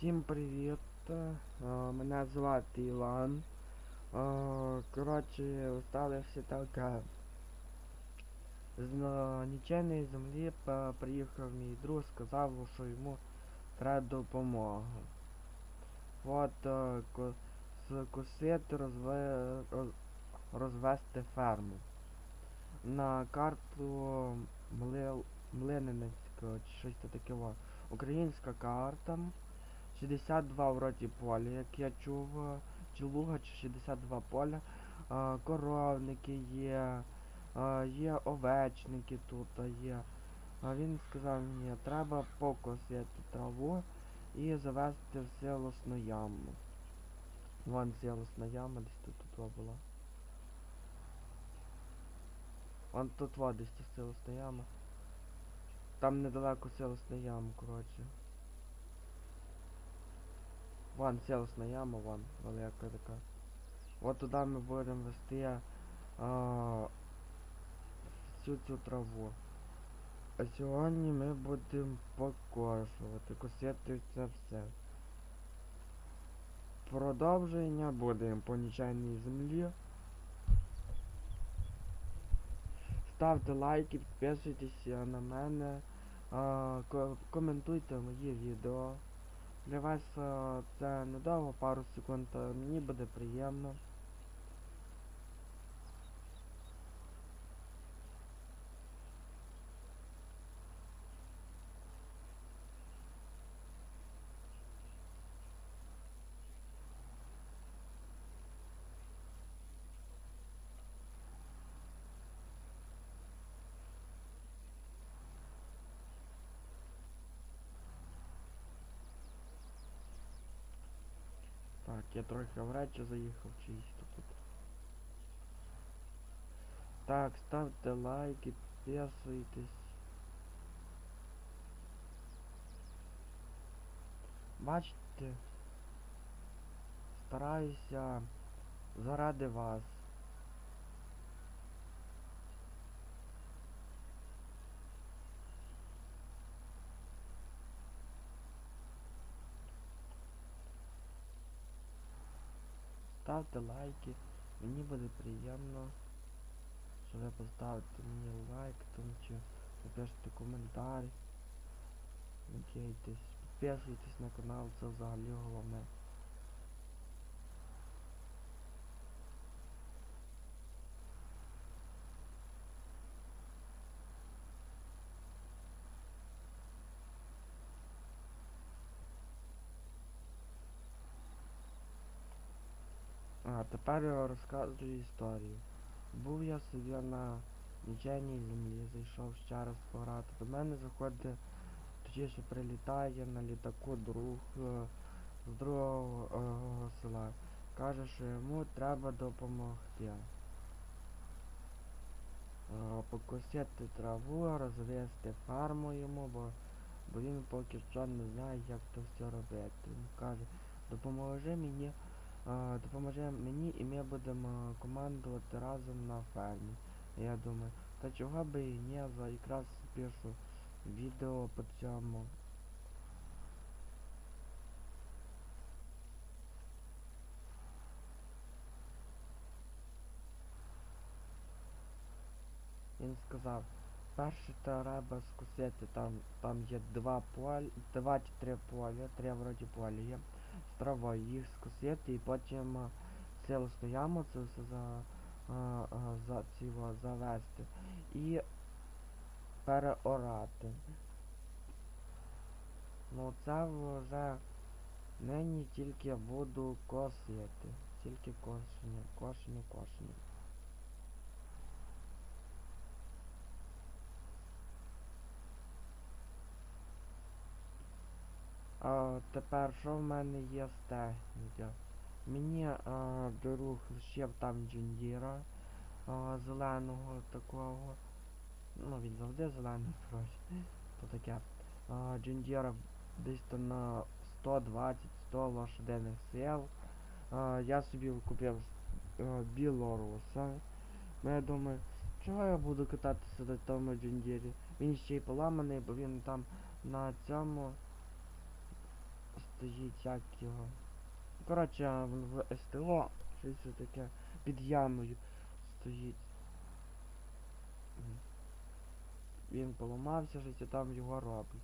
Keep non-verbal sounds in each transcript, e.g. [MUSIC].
Всім привіт! Е, Мене звати Іван. Е, Коротше, сталося таке. З на нічейної землі приїхав мій друг, сказав, що йому треба допомога. От е, скосити, розве, розвести ферму. На карту Млил, Млининецького чи щось таке. Українська карта. 62 вроді поля, як я чув, е, чи луга, чи 62 поля. Е, Коровники є, е, є овечники тут є. А він сказав мені, треба покосити траву і завести в силосну яму. Вон силосна яма, десь тут, тут була. Вон тут десь тут силосна яма. Там недалеко силосна яма, коротше. Вон силосна яма, вон, велика така. От туди ми будемо вести а, всю цю траву. А сьогодні ми будемо покошувати, косити це все. Продовження будемо по нічайній землі. Ставте лайки, підписуйтесь на мене, а, коментуйте мої відео. Для вас е, це недовго, пару секунд, е, мені буде приємно. Я трохи врача заїхав чисто тут. Так, ставте лайки, підписуйтесь. Бачите, стараюся заради вас. Ставте лайки, мені буде приємно, що ви поставите мені лайк тому що напишете коментар. Підписуйтесь на канал, це взагалі головне. Тепер я розказую історію. Був я собі на нічейній землі, зайшов ще раз пограти. До мене заходить, точніше прилітає на літаку друг е, з другого е, села. Каже, що йому треба допомогти. Е, Покосити траву, розвести фарму йому, бо, бо він поки що не знає, як то все робити. Він каже, допоможи мені допоможе мені і ми будемо командувати разом на фермі. Я думаю, та чого би і ні, за якраз пишу відео по цьому. Він сказав, перше треба скусити, там, там є два поля, два чи три поля, три вроді поля є травою їх скосити і потім а, яму це все за, а, а, за ціло завести і переорати. Ну це вже нині тільки буду косити. Тільки кошення, кошення, кошення. А, тепер що в мене є з техніки? Мені а, друг ще там джундіра зеленого такого. Ну він завжди зелений, [LAUGHS] коротше. То таке. А, джундіра десь то на 120-100 лошадиних сил. А, я собі купив а, білоруса. Ну я думаю, чого я буду кататися на тому джундірі? Він ще й поламаний, бо він там на цьому стоїть, як його. Коротше, в СТО щось таке під ямою стоїть. Він поламався, щось там його роблять.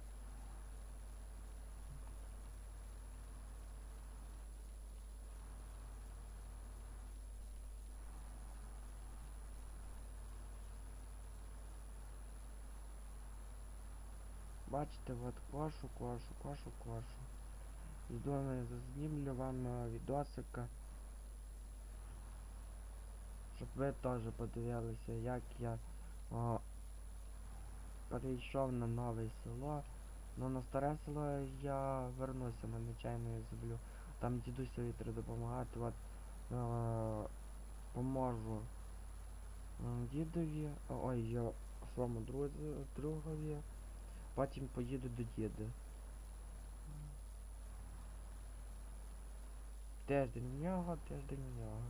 Бачите, от кошу, кошу, кошу, кошу. На зазнімлю вам відосика. Щоб ви теж подивилися, як я о, перейшов на нове село. Ну на старе село я вернуся на нечайно я зроблю. Там дідусеві треба допомагати. От е, поможу е, дідові, ой, я своєму друзі, другові. Потім поїду до діда. Тиждень в нього, тиждень в нього.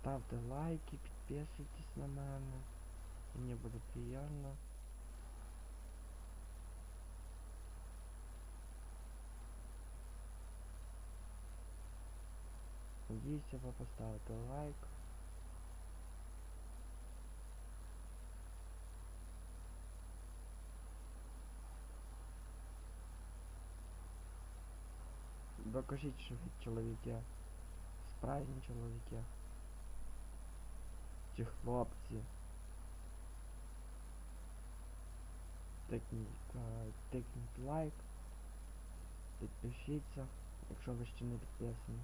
Ставте лайки, підписуйтесь на мене. Мені буде приємно. Надіюся, ви поставите лайк. Докажіть, що ви чоловіки. Справжні чоловіки. Чи хлопці. Тикніть, е, лайк. Підпишіться, якщо ви ще не підписані.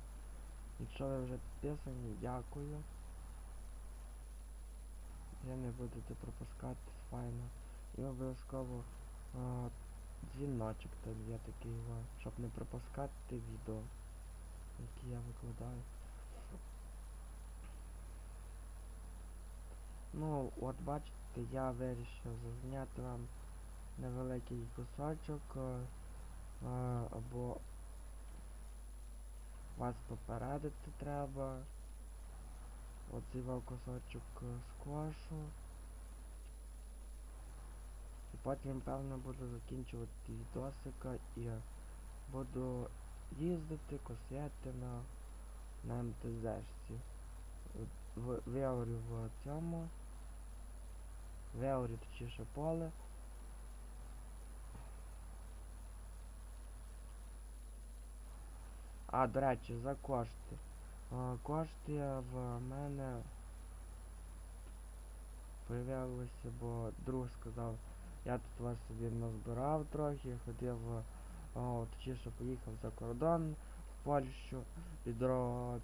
Якщо ви вже підписані, дякую. Я не будете пропускати файно. І обов'язково дзвіночок там є такий, щоб не пропускати відео, які я викладаю. Ну, от бачите, я вирішив зазняти вам невеликий кусочок, або вас попередити треба. Оцей вам кусочок е, сквашу. І потім, певно, буду закінчувати відосика і буду їздити, косити на, на МТЗшці. В, виорю в цьому. Виорю точніше поле. А, до речі, за кошти. А, кошти в мене появилися, бо друг сказав, я тут вас собі назбирав трохи, ходив, о, точніше поїхав за кордон в Польщу підро...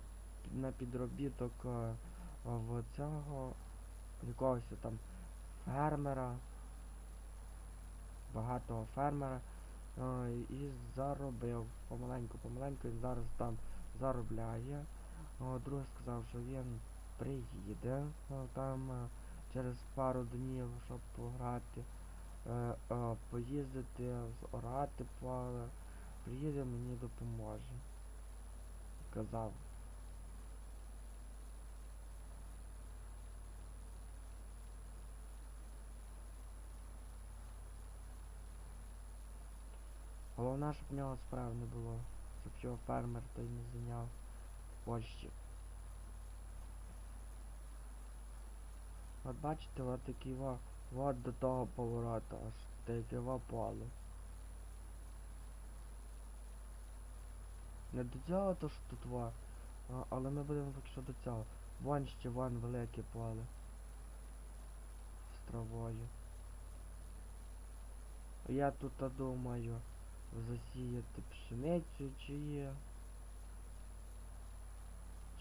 на підробіток в цього якогось там фермера, багатого фермера. А, і заробив помаленьку, помаленьку він зараз там заробляє. О, Друг сказав, що він приїде там через пару днів, щоб пограти, е, е, поїздити, зорати. Приїде мені допоможе. Казав. Головне, щоб в нього справ не було, щоб його фермер той не зайняв в Польщі. От бачите, от такий во, от до того поворота, аж таке во поле. Не до цього то що тут во, але ми будемо поки що до цього. Вон ще вон велике поле. З травою. Я тут думаю засіяти пшеницю чи.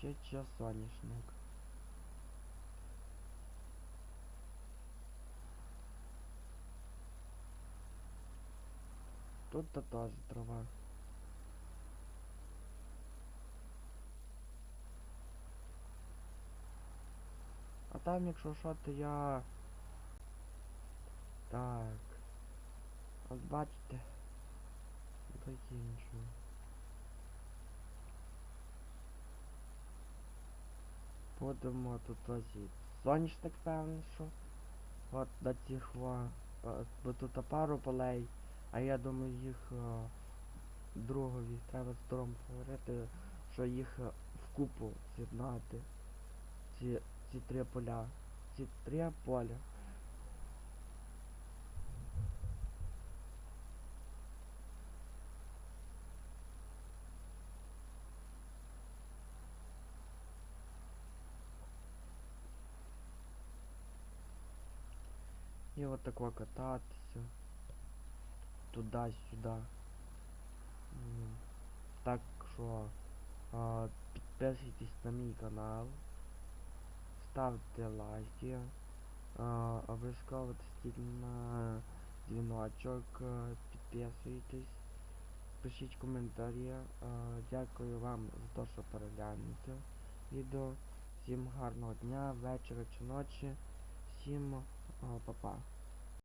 Чи чи соняшник. Тут то теж трава. А там, якщо що, то я От бачите. Закінчую. Будемо тут і соняшник певно, що. От до цих Бо тут пару полей, а я думаю їх е, другові треба з другом поговорити, що їх е, вкупу з'єднати. Ці, ці три поля. Ці три поля. І от тако кататися. Туди-сюди. М, Так що а, підписуйтесь на мій канал. Ставте лайки. А, на дзвіночок. Підписуйтесь. Пишіть коментарі. А, Дякую вам за те, що переглянете відео. Всім гарного дня, вечора чи ночі. Всім па-па.